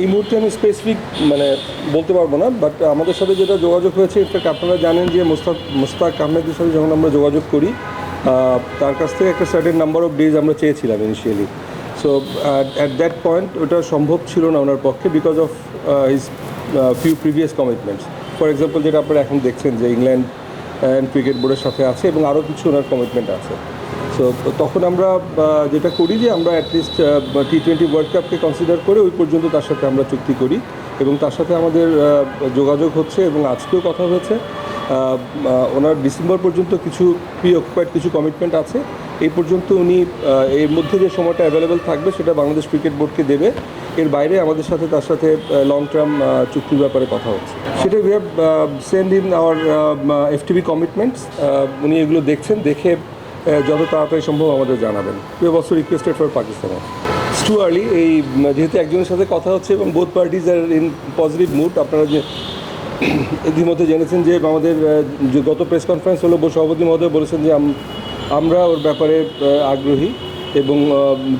এই মুহূর্তে আমি স্পেসিফিক মানে বলতে পারব না বাট আমাদের সাথে যেটা যোগাযোগ হয়েছে ইনফ্যাক্ট আপনারা জানেন যে মোস্তাক মোস্তাক আহমেদের সাথে যখন আমরা যোগাযোগ করি তার কাছ থেকে একটা সার্টেন নাম্বার অফ ডেজ আমরা চেয়েছিলাম initially so at that point ওটা সম্ভব ছিল না ওনার পক্ষে because of his few previous commitments for example যেটা আপনারা এখন দেখছেন যে ইংল্যান্ড অ্যান্ড ক্রিকেট বোর্ডের সাথে আছে এবং আরও কিছু ওনার কমিটমেন্ট আছে। সো তখন আমরা যেটা করি যে আমরা at least T twenty world কাপকে consider করে ওই পর্যন্ত তার সাথে আমরা চুক্তি করি এবং তার সাথে আমাদের যোগাযোগ হচ্ছে এবং আজকেও কথা হয়েছে। ওনার ডিসেম্বর পর্যন্ত কিছু প্রি অকুপাইড কিছু কমিটমেন্ট আছে। এই পর্যন্ত উনি এর মধ্যে যে সময়টা অ্যাভেলেবেল থাকবে সেটা বাংলাদেশ ক্রিকেট বোর্ডকে দেবে। এর বাইরে আমাদের সাথে, তার সাথে লং টার্ম চুক্তির ব্যাপারে কথা হচ্ছে। সেটা we have send in our FTV commitments উনি এগুলো দেখছেন, দেখে যত তাড়াতাড়ি সম্ভব আমাদের জানাবেন। We also requested for Pakistan to early এই যেহেতু একজনের সাথে কথা হচ্ছে এবং both parties are in positive mood আপনারা যে ইতিমধ্যে জেনেছেন যে আমাদের যে গত প্রেস কনফারেন্স হলো সভাপতি মহোদয় বলেছেন যে আমরা ওর ব্যাপারে আগ্রহী এবং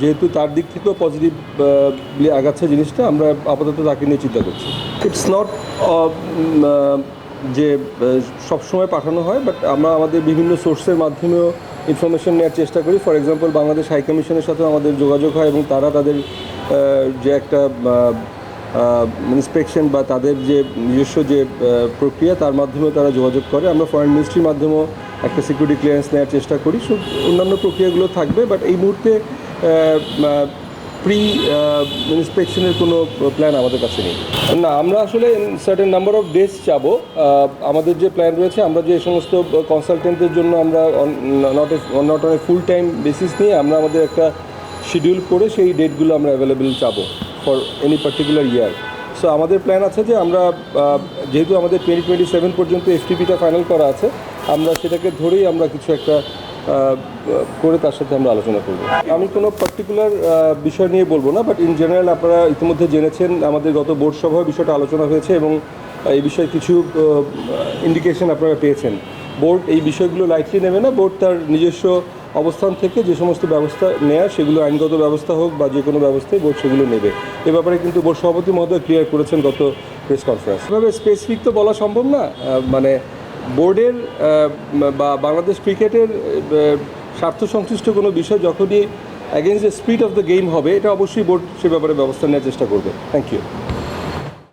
যেহেতু তার দিক থেকেও পজিটিভ আগাচ্ছে জিনিসটা, আমরা আপাতত তাকে নিয়ে চিন্তা করছি। ইটস নট যে সবসময় পাঠানো হয় বাট আমরা আমাদের বিভিন্ন সোর্সের মাধ্যমেও ইনফরমেশন নেওয়ার চেষ্টা করি। ফর এক্সাম্পল বাংলাদেশ হাই কমিশনের সাথে আমাদের যোগাযোগ হয় এবং তারা তাদের যে একটা ইন্সপেকশন বা তাদের যে নিজস্ব যে প্রক্রিয়া, তার মাধ্যমে তারা যোগাযোগ করে। আমরা ফরেন মিনিস্ট্রির মাধ্যমেও একটা সিকিউরিটি ক্লিয়ারেন্স নেওয়ার চেষ্টা করি। সব অন্যান্য প্রক্রিয়াগুলো থাকবে বাট এই মুহূর্তে প্রি ইন্সপেকশনের কোনো প্ল্যান আমাদের কাছে নেই। না আমরা আসলে সার্টেন নাম্বার অফ চাবো। আহ, আমাদের যে প্ল্যান রয়েছে আমরা যে সমস্ত কনসালটেন্টদের জন্য আমরা not not on a full time basis নিয়ে আমরা আমাদের একটা শিডিউল করে সেই ডেটগুলো আমরা অ্যাভেলেবেল চাবো for any particular year so আমাদের প্ল্যান আছে যে আমরা যেহেতু আমাদের টোয়েন্টি টোয়েন্টি সেভেন পর্যন্ত এফটিপিটা ফাইনাল করা আছে আমরা সেটাকে ধরেই আমরা কিছু একটা করে তার সাথে আমরা আলোচনা করব। আমি কোনো পার্টিকুলার বিষয় নিয়ে বলব না বাট ইন জেনারেল আপনারা ইতিমধ্যে জেনেছেন, আমাদের গত বোর্ড সভায় বিষয়টা আলোচনা হয়েছে এবং এই বিষয়ে কিছু ইন্ডিকেশন আপনারা পেয়েছেন। বোর্ড এই বিষয়গুলো লাইটলি নেবে না, বোর্ড তার নিজস্ব অবস্থান থেকে যে সমস্ত ব্যবস্থা নেয়, সেগুলো আইনগত ব্যবস্থা হোক বা যে কোনো ব্যবস্থায় বোর্ড সেগুলো নেবে। এ ব্যাপারে কিন্তু বোর্ড সভাপতি মহোদয় ক্লিয়ার করেছেন গত প্রেস কনফারেন্স এভাবে স্পেসিফিক তো বলা সম্ভব না মানে বোর্ডের বা বাংলাদেশ ক্রিকেটের স্বার্থ সংশ্লিষ্ট কোনো বিষয় যখনই against the speed of the game হবে, এটা অবশ্যই বোর্ড সে ব্যাপারে ব্যবস্থা নেওয়ার চেষ্টা করবে। Thank you